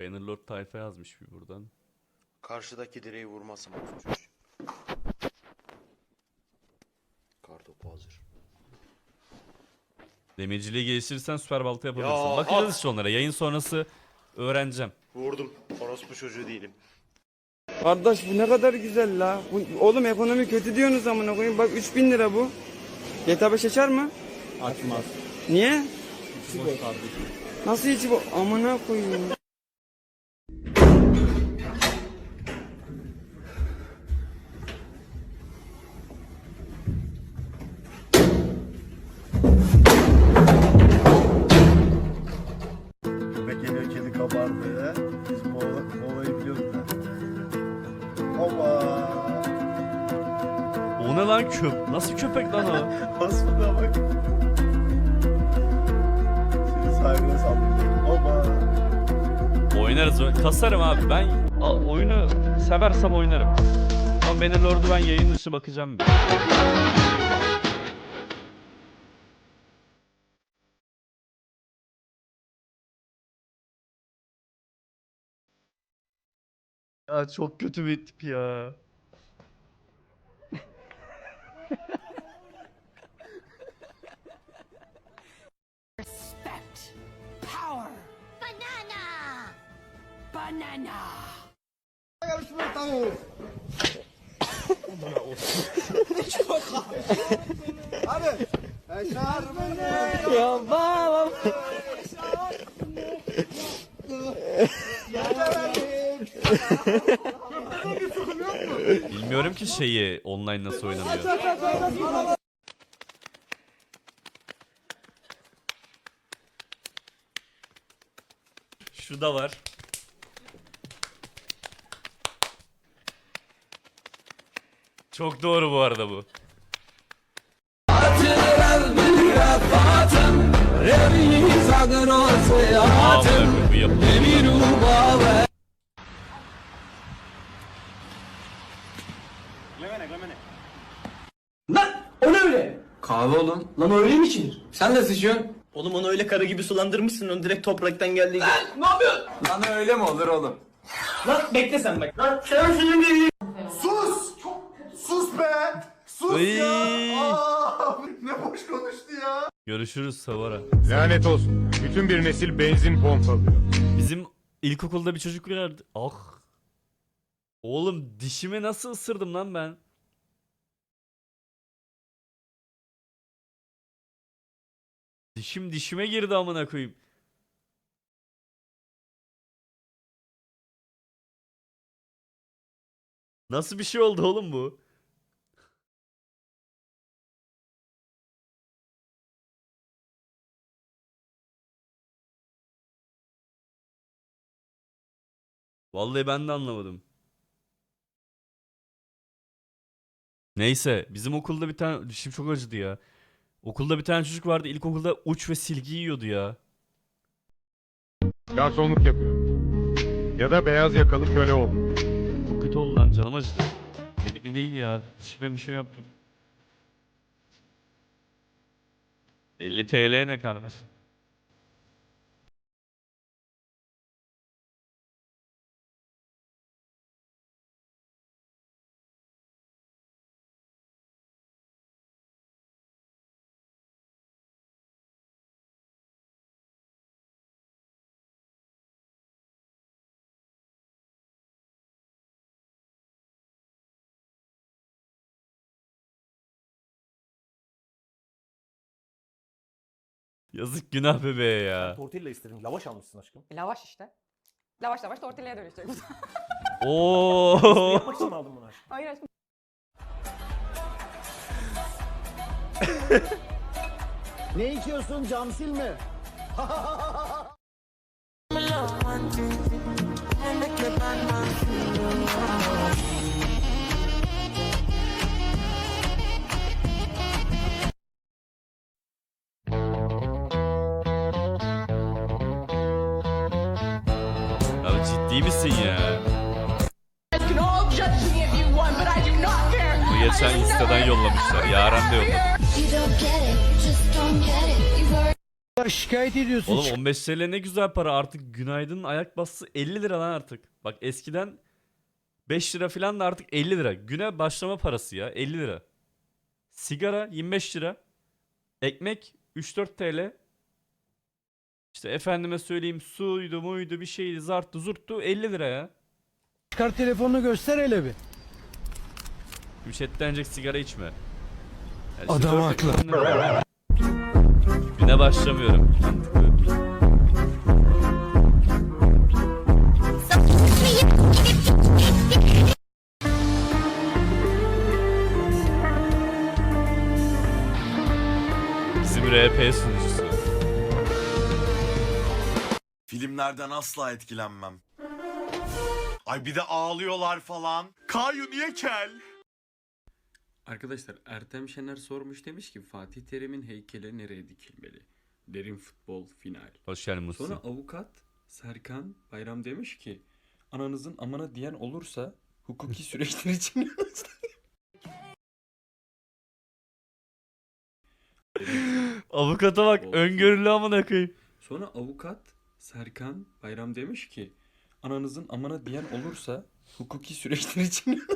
Bannerlord tayfa yazmış bir buradan. Karşıdaki direği vurması mazur. Kartopu hazır. Demirciliği geliştirirsen süper balta yapabilirsin. Ya, Bakacağız işte onlara. Yayın sonrası öğreneceğim. Vurdum. Orospu çocuğu değilim. Kardeş bu ne kadar güzel la. Bu, oğlum ekonomi kötü diyorsunuz amına koyayım. Bak 3000 lira bu. GTA 5 açar mı? Açmaz. Niye? Boş kardeşim. Nasıl içi bu? Amına koyayım. Köp? Nasıl köpek lan o? Aslında bak. Seni sahibine saldıracak. Oynarız. Kasarım abi. Ben oyunu seversem oynarım. Ama Bannerlord'u ben yayın dışı bakacağım bir. Ya çok kötü bir tip ya. Respect. Power. Banana. Banana. Bilmiyorum ki şeyi online nasıl oynanıyor. Şu da var. Çok doğru bu arada bu. Aa, bu. Kahve oğlum. Lan öyle mi içilir? Sen de sıçıyorsun. Oğlum onu öyle karı gibi sulandırmışsın. Onu direkt topraktan geldiği gibi. ne yapıyorsun? Lan öyle mi olur oğlum? Lan bekle sen bak. Lan sen şunu bir... Sus! Sus be! Sus Ay. ya! Aa, ne boş konuştu ya. Görüşürüz Savara. Lanet olsun. Bütün bir nesil benzin pompalıyor. Bizim ilkokulda bir çocuk vardı. Ah. Oğlum dişimi nasıl ısırdım lan ben? Dişim dişime girdi amına koyayım. Nasıl bir şey oldu oğlum bu? Vallahi ben de anlamadım. Neyse bizim okulda bir tane dişim çok acıdı ya. Okulda bir tane çocuk vardı ilkokulda uç ve silgi yiyordu ya. Garsonluk yapıyor. Ya da beyaz yakalı köle oldu. Çok kötü oldu lan canım acıdı. Değil ya. Dişime bir şey yaptım. 50 TL ne kardeş? Yazık günah bebeğe ya. Tortilla istedim. Lavaş almışsın aşkım. Lavaş işte. Lavaş lavaş tortillaya dönüşecek bu. Oo. Yapmak için mi aldın bunu aşkım? Hayır aşkım. Ne içiyorsun camsil mi? geçen instadan yollamışlar. Yaren de yolladı. Şikayet ediyorsun. Oğlum 15 TL ne güzel para artık günaydın ayak bası 50 lira lan artık. Bak eskiden 5 lira falan da artık 50 lira. Güne başlama parası ya 50 lira. Sigara 25 lira. Ekmek 3-4 TL. İşte efendime söyleyeyim suydu muydu bir şeydi zarttı zurttu 50 lira ya. Çıkar telefonunu göster hele bir. Gümüşetlenecek sigara içme. Yani Adam haklı. Güne başlamıyorum. Bizim RP sunucusu. Filmlerden asla etkilenmem. Ay bir de ağlıyorlar falan. Kayu niye kel? Arkadaşlar Ertem Şener sormuş demiş ki Fatih Terim'in heykeli nereye dikilmeli? Derin futbol final. Hoş geldin Musi. Sonra avukat Serkan Bayram demiş ki ananızın amana diyen olursa hukuki süreçler için Avukata bak Olsun. öngörülü amına koyayım. Sonra avukat Serkan Bayram demiş ki ananızın amana diyen olursa hukuki süreçler için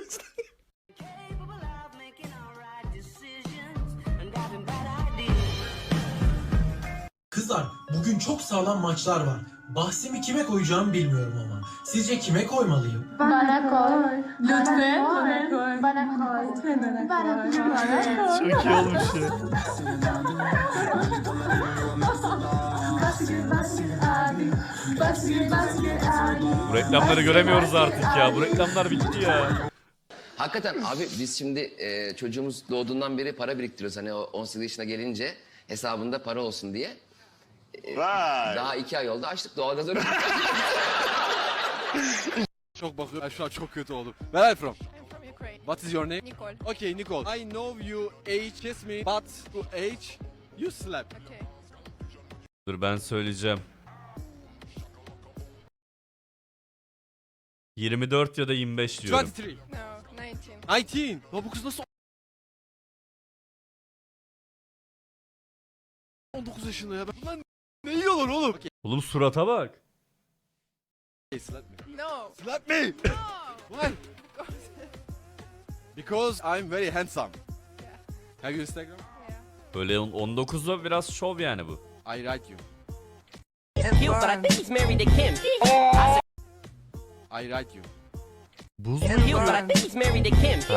bugün çok sağlam maçlar var. Bahsimi kime koyacağımı bilmiyorum ama. Sizce kime koymalıyım? Bana koy. Lütfen bana koy. Bana koy. Lütfen bana koy. Çok iyi olmuş ya. Bu reklamları göremiyoruz artık ya. Bu reklamlar bitti ya. Hakikaten abi biz şimdi e, çocuğumuz doğduğundan beri para biriktiriyoruz. Hani o 18 yaşına gelince hesabında para olsun diye. E, Daha iki ay oldu açtık doğalgaz ürün. Çok bakıyorum. Ben şu an çok kötü oldum. Where are you from? I'm from Ukraine. What is your name? Nicole. Okay, Nicole. I know you age kiss me, but to age you slap. Okay. Dur ben söyleyeceğim. 24 ya da 25 diyorum. 23. No, 19. 19. Ya bu kız nasıl 19 yaşında ya. Ben- Lan ne yiyorlar oğlum? Okay, Oğlum surata bak. slap me. No. Slap me. No. Why? Because I'm very handsome. Have you Instagram? Böyle 19'da biraz şov yani bu. I write you. but I think he's married to Kim. I write you. Buz mu? but I think he's married to Kim. Ha,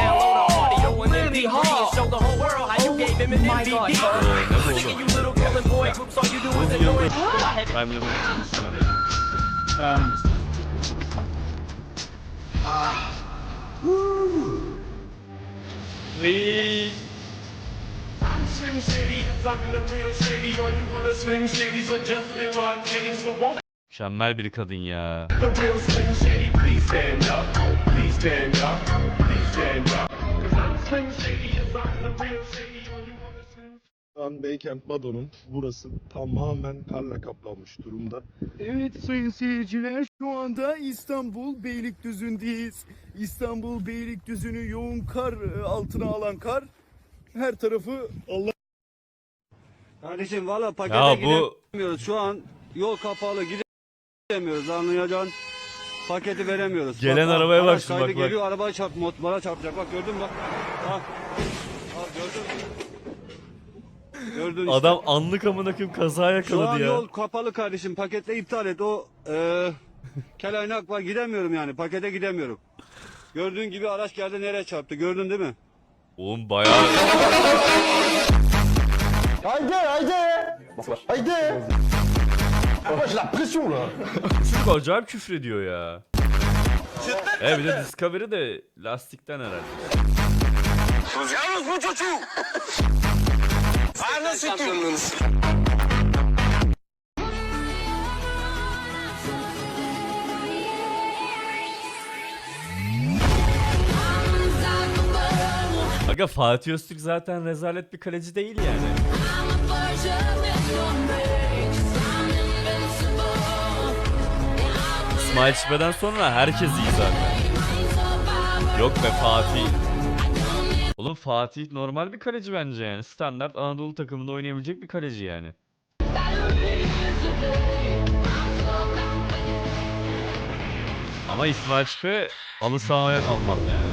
download the audio and then and show the whole world how you gave him an MVP. o ne bu oğlum? little girl Mükemmel bir kadın ya. Şu an Beykent Bado'nun burası tamamen karla kaplanmış durumda. Evet sayın seyirciler şu anda İstanbul Beylikdüzü'ndeyiz. İstanbul Beylikdüzü'nü yoğun kar e, altına alan kar her tarafı Allah Kardeşim valla pakete Ya bu gidemiyoruz. Şu an yol kapalı gidemiyoruz anlayacaksın. Paketi veremiyoruz. Gelen Bak, arabaya bak araç şimdi, kaydı bak, bak. Geliyor arabaya çarp, motora çarpacak. Bak gördün mü bak. Ha. Ha gördün mü? Gördün işte. adam anlık amına koyayım kaza Şu an yakaladı ya. yol kapalı kardeşim. Paketle iptal et. O e, kelaynak var. Gidemiyorum yani. Pakete gidemiyorum. Gördüğün gibi araç geldi nereye çarptı. Gördün değil mi? Oğlum bayağı Çocuk acayip küfür ediyor ya. E bir de Discovery de lastikten herhalde. Aga Fatih Öztürk zaten rezalet bir kaleci değil yani. İsmail Çipe'den sonra herkes iyi zaten. Yok be Fatih. Oğlum Fatih normal bir kaleci bence yani. Standart Anadolu takımında oynayabilecek bir kaleci yani. Ama İsmail Çipe halı sahaya kalmaz yani.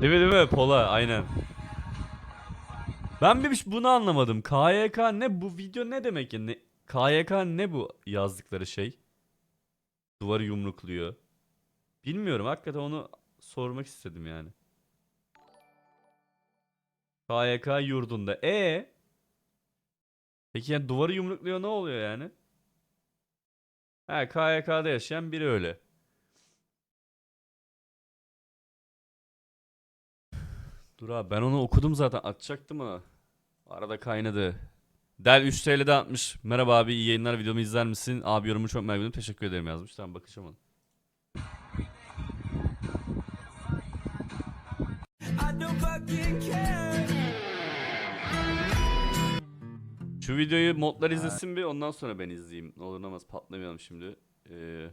Değil mi değil mi? Pola aynen. Ben bir bunu anlamadım. KYK ne bu video ne demek ya? Ne, KYK ne bu yazdıkları şey? Duvarı yumrukluyor. Bilmiyorum hakikaten onu sormak istedim yani. KYK yurdunda. E Peki yani duvarı yumrukluyor ne oluyor yani? Ha KYK'da yaşayan biri öyle. Dur abi ben onu okudum zaten atacaktım ama arada kaynadı. Del 3 TL'de atmış. Merhaba abi iyi yayınlar videomu izler misin? Abi yorumu çok ediyorum. Teşekkür ederim yazmış. Tamam ona. Şu videoyu modlar izlesin bir ondan sonra ben izleyeyim. Ne olur olmaz patlamayalım şimdi. Ee,